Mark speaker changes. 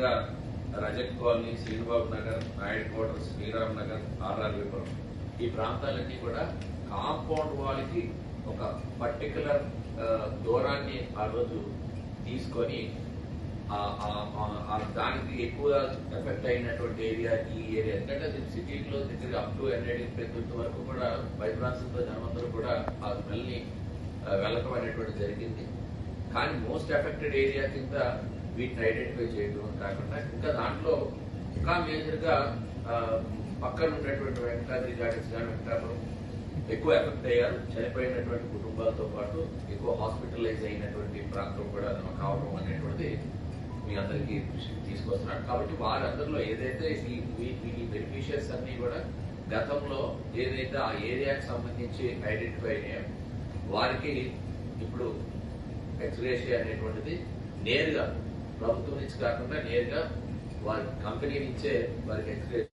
Speaker 1: Colony Srinubabu Nagar Naidu quarter Sriram Nagar ఆర్ఆర్విపురం ఈ ప్రాంతాలన్నీ కూడా కాంపౌండ్ వాళ్ళకి ఒక పర్టికులర్ దూరాన్ని ఆ రోజు తీసుకొని దానికి ఎక్కువ ఎఫెక్ట్ అయినటువంటి ఏరియా ఈ ఏరియా. ఎందుకంటే అది సిటీలో దగ్గర అప్ టు హండ్రెడ్ ప్రతి వరకు కూడా వైబ్రాన్స్తో జనమందరూ కూడా ఆ స్మెల్ని వెళ్ళటం అనేటువంటి జరిగింది. కానీ మోస్ట్ ఎఫెక్టెడ్ ఏరియా కింద వీటిని ఐడెంటిఫై చేయడం కాకుండా ఇంకా దాంట్లో ఇంకా మేజర్గా పక్కన ఉన్నటువంటి వెంకటాద్రి గార్డెన్స్ కానీ వెంకటాపురం ఎక్కువ ఎఫెక్ట్ అయ్యారు. చనిపోయినటువంటి కుటుంబాలతో పాటు ఎక్కువ హాస్పిటలైజ్ అయినటువంటి ప్రాంతం కూడా కావడం అనేటువంటిది మీ అందరికీ దృష్టికి తీసుకొస్తున్నారు. కాబట్టి వారందరిలో ఏదైతే ఈ వీ- బెనిఫిషియర్స్ అన్ని కూడా గతంలో ఏదైతే ఆ ఏరియాకి సంబంధించి ఐడెంటిఫై అయ్యాయో వారికి ఇప్పుడు ఎక్స్గ్రేషియా అనేటువంటిది నేరుగా ప్రభుత్వం నుంచి కాకుండా నేరుగా వారి కంపెనీ నుంచే వారికి ఎక్స్గ్రేషియా